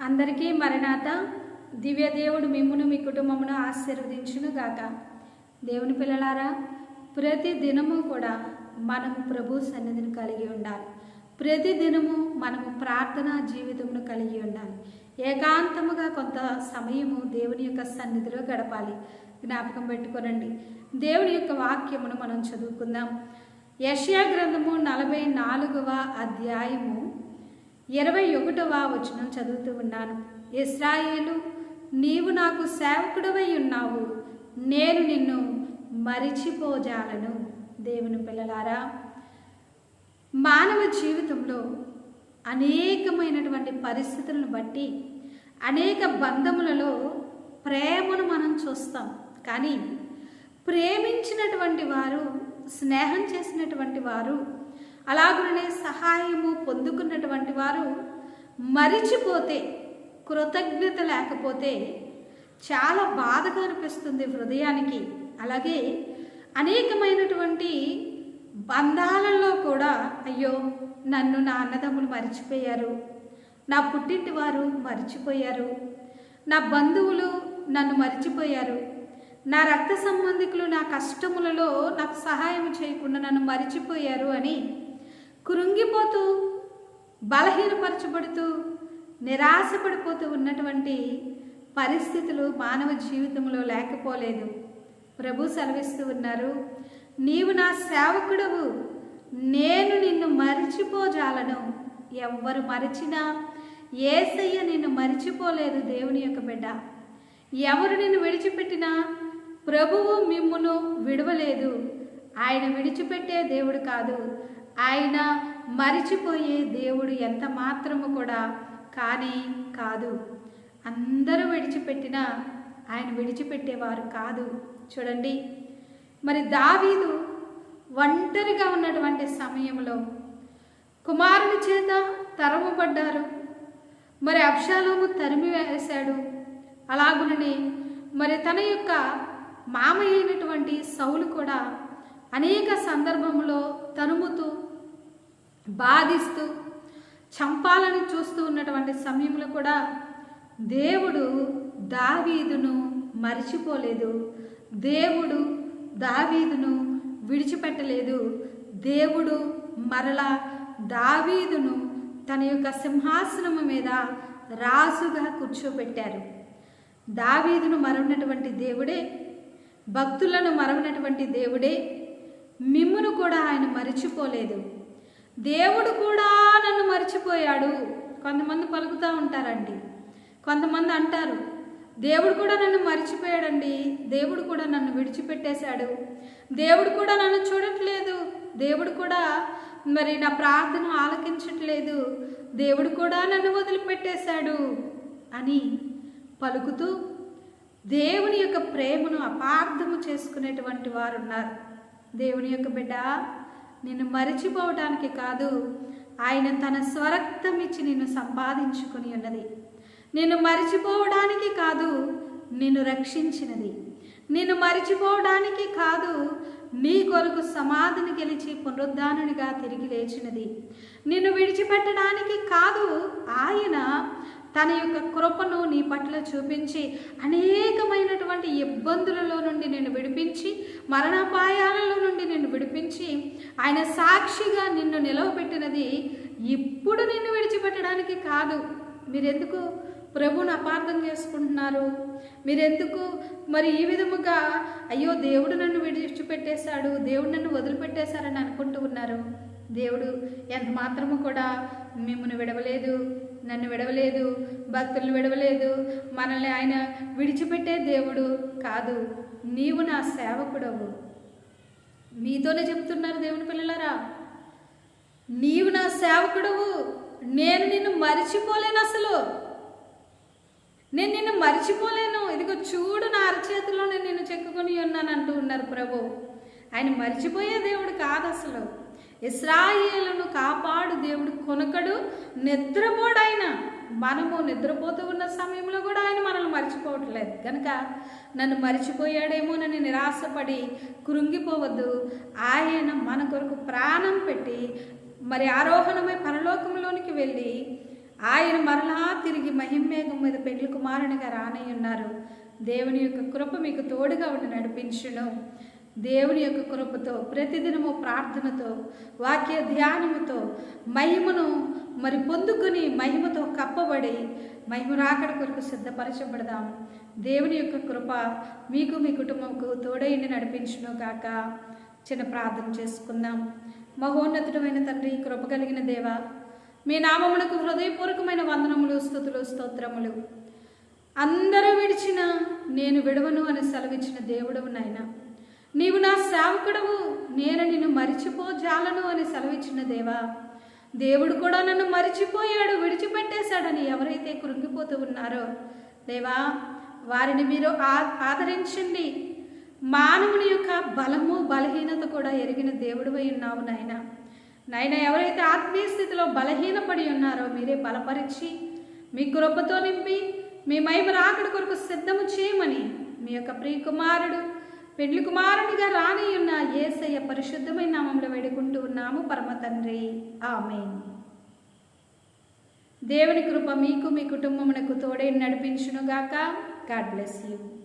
అందరికీ మరణాత. దివ్య దేవుడు మిమ్మును మీ కుటుంబమును ఆశీర్వదించును గాక. దేవుని పిల్లలారా ప్రతి దినము కూడా మనము ప్రభు సన్నిధిని కలిగి ఉండాలి. ప్రతి దినము మనము ప్రార్థనా జీవితమును కలిగి ఉండాలి. ఏకాంతముగా కొంత సమయము దేవుని యొక్క సన్నిధిలో గడపాలి. జ్ఞాపకం పెట్టుకోనండి. దేవుని యొక్క వాక్యమును మనం చదువుకుందాం. యష్యా గ్రంథము నలభై నాలుగవ అధ్యాయము ఇరవై ఒకటవ వచనం చదువుతూ ఉన్నాను. ఇస్రాయేలు నీవు నాకు సేవకుడవై ఉన్నావు. నేను నిన్ను మరిచిపోజాలను. దేవుని పిల్లలారా మానవ జీవితంలో అనేకమైనటువంటి పరిస్థితులను బట్టి అనేక బంధములలో ప్రేమను మనం చూస్తాం. కానీ ప్రేమించినటువంటి వారు స్నేహం చేసినటువంటి వారు అలాగనే సహాయము పొందుకున్నటువంటి వారు మరిచిపోతే కృతజ్ఞత లేకపోతే చాలా బాధగా అనిపిస్తుంది హృదయానికి. అలాగే అనేకమైనటువంటి బంధాలలో కూడా అయ్యో నన్ను నా అన్నదమ్ములు మరిచిపోయారు నా పుట్టింటి వారు మరిచిపోయారు నా బంధువులు నన్ను మరిచిపోయారు నా రక్త సంబంధికులు నా కష్టములలో నాకు సహాయం చేయకుండా నన్ను మరిచిపోయారు అని కృంగిపోతూ బలహీనపరచబడుతూ నిరాశపడిపోతూ ఉన్నటువంటి పరిస్థితులు మానవ జీవితంలో లేకపోలేదు. ప్రభు సెలవిస్తూ ఉన్నారు నీవు నా సేవకుడవు. నేను నిన్ను మరిచిపోజాలను. ఎవ్వరు మరిచినా ఏసయ్య నిన్ను మరిచిపోలేదు దేవుని యొక్క బిడ్డ. ఎవరు నిన్ను విడిచిపెట్టినా ప్రభువు మిమ్మును విడవలేదు. ఆయన విడిచిపెట్టే దేవుడు కాదు. ఆయన మరిచిపోయే దేవుడు ఎంత మాత్రము కూడా కానీ కాదు. అందరూ విడిచిపెట్టినా ఆయన విడిచిపెట్టేవారు కాదు. చూడండి. మరి దావీదు ఒంటరిగా ఉన్నటువంటి సమయంలో కుమారుని చేత తరమబడ్డారు. మరి అబ్షాలోము తరిమి వేశాడు అలాగునని మరి తన యొక్క మామ అయినటువంటి సౌలు కూడా అనేక సందర్భంలో తనుముతూ బాధిస్తూ చంపాలని చూస్తూ ఉన్నటువంటి సమయంలో కూడా దేవుడు దావీదును మరిచిపోలేదు. దేవుడు దావీదును విడిచిపెట్టలేదు. దేవుడు మరలా దావీదును తన యొక్క సింహాసనము మీద రాజుగా కూర్చోబెట్టారు. దావీదును మరవనటువంటి దేవుడే భక్తులను మరవనటువంటి దేవుడే మిమ్మును కూడా ఆయన మరిచిపోలేదు. దేవుడు కూడా నన్ను మర్చిపోయాడు. కొంతమంది పలుకుతూ ఉంటారండి. కొంతమంది అంటారు దేవుడు కూడా నన్ను మర్చిపోయాడండి. దేవుడు కూడా నన్ను విడిచిపెట్టేశాడు. దేవుడు కూడా నన్ను చూడట్లేదు. దేవుడు కూడా మరి నా ప్రార్థన ఆలకించట్లేదు. దేవుడు కూడా నన్ను వదిలిపెట్టేశాడు. అని పలుకుతూ దేవుని యొక్క ప్రేమను అపార్థము చేసుకునేటువంటి వారు ఉన్నారు దేవుని యొక్క బిడ్డ నిన్ను మరిచిపోవటానికి కాదు ఆయన తన స్వరక్తం ఇచ్చి నిన్ను సంపాదించుకుని ఉన్నది. నిన్ను మరిచిపోవడానికి కాదు నిన్ను రక్షించినది. నిన్ను మరిచిపోవడానికి కాదు నీ కొరకు సమాధిని గెలిచి పునరుద్ధానునిగా తిరిగి లేచినది. నిన్ను విడిచిపెట్టడానికి కాదు ఆయన తన యొక్క కృపను నీ పట్ల చూపించి అనేకమైనటువంటి ఇబ్బందులలో నుండి నేను విడిపించి మరణాపాయాలలో నుండి నిన్ను విడిపించి ఆయన సాక్షిగా నిన్ను నిలవబెట్టినది ఇప్పుడు నిన్ను విడిచిపెట్టడానికి కాదు. మీరెందుకు ప్రభుని అపార్థం చేసుకుంటున్నారు? మీరెందుకు మరి ఈ విధముగా అయ్యో దేవుడు నన్ను విడిచిపెట్టేశాడు దేవుడు నన్ను వదిలిపెట్టేశారని అనుకుంటూ ఉన్నారు? దేవుడు ఎంత మాత్రము కూడా మిమ్మల్ని విడవలేదు. నన్ను విడవలేదు భక్తులను విడవలేదు. మనల్ని ఆయన విడిచిపెట్టే దేవుడు కాదు. నీవు నా సేవకుడవు. మీతోనే చెప్తున్నారు దేవుని పిల్లలారా. నీవు నా సేవకుడవు. నేను నిన్ను మరిచిపోలేను అసలు. నేను నిన్ను మరిచిపోలేను. ఇదిగో చూడు నా అరచేతిలో నేను నిన్ను చెక్కుకొని ఉన్నాను అంటూ ఉన్నారు ప్రభు. ఆయన మరిచిపోయే దేవుడు కాదు అసలు. ఇస్రాయేలును కాపాడు దేవుడు కొనకడు. నిద్రపోడు ఆయన మనము నిద్రపోతూ ఉన్న సమయంలో కూడా ఆయన మనల్ని మర్చిపోవట్లేదు. కనుక నన్ను మర్చిపోయాడేమో నన్ను నిరాశపడి కృంగిపోవద్దు. ఆయన మన కొరకు ప్రాణం పెట్టి మరి ఆరోహణమై పరలోకంలోనికి వెళ్ళి ఆయన మరలా తిరిగి మహిమేఘం మీద పెండ్లి కుమారునిగా రానయ్యున్నారు. దేవుని యొక్క కృప మీకు తోడుగా ఉండి నడిపించును. దేవుని యొక్క కృపతో ప్రతిదినము ప్రార్థనతో వాక్య ధ్యానముతో మహిమను మరి పొందుకుని మహిమతో కప్పబడి మహిమ రాకడ కొరకు సిద్ధపరచబడదాం. దేవుని యొక్క కృప మీకు మీ కుటుంబంకు తోడైండి నడిపించును కాక చిన్న ప్రార్థన చేసుకుందాం. మహోన్నతుడమైన తండ్రి కృప కలిగిన దేవ మీ నామమునకు హృదయపూర్వకమైన వందనములు స్థుతులు స్తోత్రములు. అందరూ విడిచిన నేను విడవను అని సెలవిచ్చిన దేవుడవు నాయన. నీవు నా సేవకుడవు నేను నిన్ను మరిచిపోజాలను అని సెలవిచ్చిన దేవా. దేవుడు కూడా నన్ను మరిచిపోయాడు విడిచిపెట్టేశాడని ఎవరైతే కృంగిపోతూ ఉన్నారో దేవా వారిని మీరు ఆ- ఆదరించండి. మానవుని యొక్క బలము బలహీనత కూడా ఎరిగిన దేవుడివై ఉన్నావు నాయన. నాయన ఎవరైతే ఆత్మీయ స్థితిలో బలహీనపడి ఉన్నారో మీరే బలపరిచి మీ కృపతో నింపి మీ మైమ రాకడ కొరకు సిద్ధము చేయమని మీ యొక్క ప్రియ కుమారుడు పెండ్లి కుమారునిగా రాని ఉన్న ఏసయ్య పరిశుద్ధమైన నామంలో వేడుకుంటూ ఉన్నాము పరమ తండ్రి. ఆమె దేవుని కృప మీకు మీ కుటుంబమునకు తోడే నడిపించునుగాక. God bless you.